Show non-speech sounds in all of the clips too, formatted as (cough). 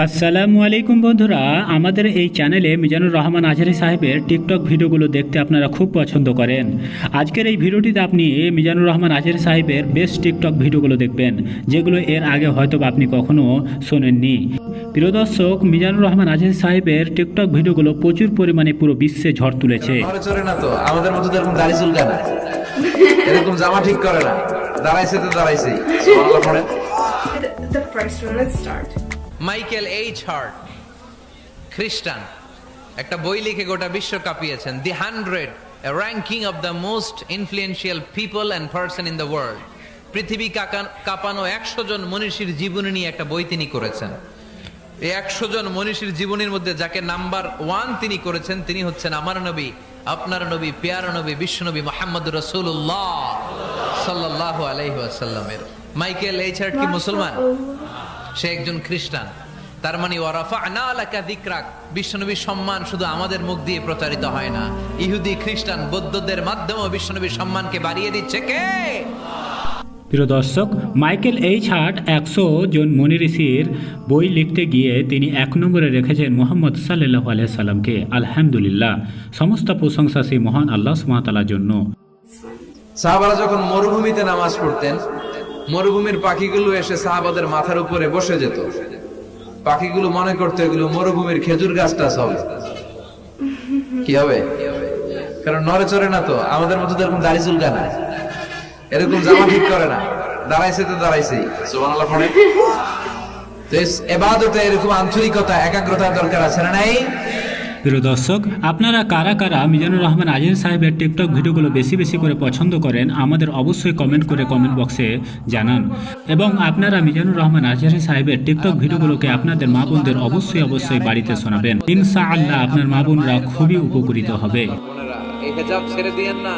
আসসালামু আলাইকুম বন্ধুরা আমাদের এই চ্যানেলে মিজানুর রহমান আজহারি সাহেবের টিকটক ভিডিওগুলো দেখতে আপনারা খুব পছন্দ করেন। আজকের এই ভিডিওটিতে আপনি মিজানুর রহমান আজহারি সাহেবের বেস্ট টিকটক ভিডিওগুলো দেখবেন যেগুলো এর আগে হয়তো বা আপনি কখনো শোনেননি। প্রিয় দর্শক মিজানুর রহমান আজহারি সাহেবের টিকটক ভিডিওগুলো প্রচুর পরিমাণে পুরো বিশ্বে ঝড় তুলেছে। ঘরে চড়ে না তো আমাদের মতো এরকম দাড়ি চুলকা না। এরকম জামা ঠিক করে না। দাঁড়াইছে তো দাঁড়াইছেই। (laughs) সুবহানাল্লাহ পড়েন। The, the first one, let's start. Michael H Hart, খ্রিস্টান। একটা বই লিখে গোটা বিশ্ব কাঁপিয়েছেন। The hundred ranking of the most influential people and person in the world. পৃথিবী কাঁপানো একশো জন মনীষীর জীবনী নিয়ে একটা বই তিনি করেছেন। এই একশো জন মনীষীর জীবনীর মধ্যে যাকে নাম্বার ওয়ান তিনি করেছেন, তিনি হচ্ছেন আমার নবী, আপনার নবী, পেয়ার নবী বিশ্বনবী মোহাম্মদ রসুল্লাহ সাল্লাহ আলাইহি আসাল্লামের মাইকেল এইচ হার্ট কি মুসলমান? সে একজন খ্রিস্টান। তার মানে ওয়ারাফা না আলাকা দিকরাক বিশ্বনবীর সম্মান শুধু আমাদের মুখ দিয়ে প্রচারিত হয় না। ইহুদি খ্রিস্টান বৌদ্ধদের মাধ্যমেও বিশ্বনবীর সম্মানকে বাড়িয়ে দিচ্ছে কে? প্রিয় দর্শক মাইকেল এইচ হার্ট একশো জন মনি ঋষির বই লিখতে গিয়ে তিনি এক নম্বরে রেখেছেন মোহাম্মদ সাল্লাহ সাল্লামকে আলহামদুলিল্লাহ। সমস্ত প্রশংসা সেই মহান আল্লাহ সুমাতালার জন্য। সাহাবারা যখন মরুভূমিতে নামাজ পড়তেন মরুভূমির পাখিগুলো এসে সাহাবাদের মাথার উপরে বসে যেত। পাখিগুলো মনে করতো এগুলো মরুভূমির খেজুর গাছটা হবে। কি হবে? কারণ নড়ে চড়ে না তো, আমাদের মতো তো এরকম দাড়ি চুলকা না। এরকম জামা ঠিক করে না। দাঁড়াইছে তো দাঁড়াইছে। সুবহানাল্লাহ এবাদতে এরকম আন্তরিকতা, একাগ্রতার দরকার আছে না নাই? প্রিয় দর্শক, আপনারা কারা কারা মিজানুর রহমান আজিজ সাহেবের টিকটক ভিডিওগুলো বেশি বেশি করে পছন্দ করেন, আমাদের অবশ্যই কমেন্ট করে কমেন্ট বক্সে জানান। এবং আপনারা মিজানুর রহমান আজহারি সাহেবের টিকটক ভিডিওগুলোকে আপনাদের মা বোনদের অবশ্যই অবশ্যই বাড়িতে শোনাবেন। ইনশা আল্লাহ আপনার মা বোনরা খুবই উপকৃত হবে। ছেড়ে দিয়েন না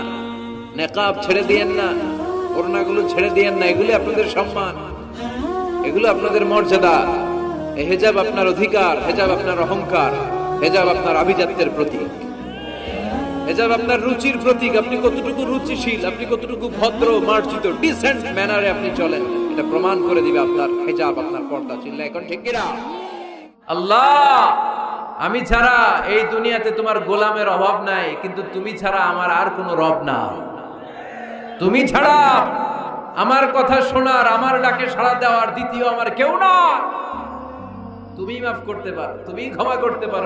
ছেড়ে দিয়েন না, ওড়নাগুলো ছেড়ে দিয়েন না, এগুলি আপনাদের এগুলো আপনাদের মর্যাদা। এই হেজাব আপনার অধিকার, হেজাব আপনার অহংকার। হেজাব আপনার আভিজাত্যের প্রতীক। হেজাব আপনার রুচির প্রতীক। আপনি কতটুকু রুচিশীল, আপনি কতটুকু ভদ্র, মার্জিত ডিসেন্ট ম্যানারে আপনি চলেন। এটা প্রমাণ করে দিবে আপনার হেজাব, আপনার পর্দা। চিল্লা, এখন ঠিক কিনা? আল্লাহ, আমি ছাড়া এই দুনিয়াতে তোমার গোলামের অভাব নাই, কিন্তু তুমি ছাড়া আমার আর কোনো রব না। তুমি ছাড়া আমার কথা শোনার, আমার ডাকে সাড়া দেওয়ার দ্বিতীয় আমার কেউ না তুমি মাফ করতে পারো তুমি ক্ষমা করতে পারো।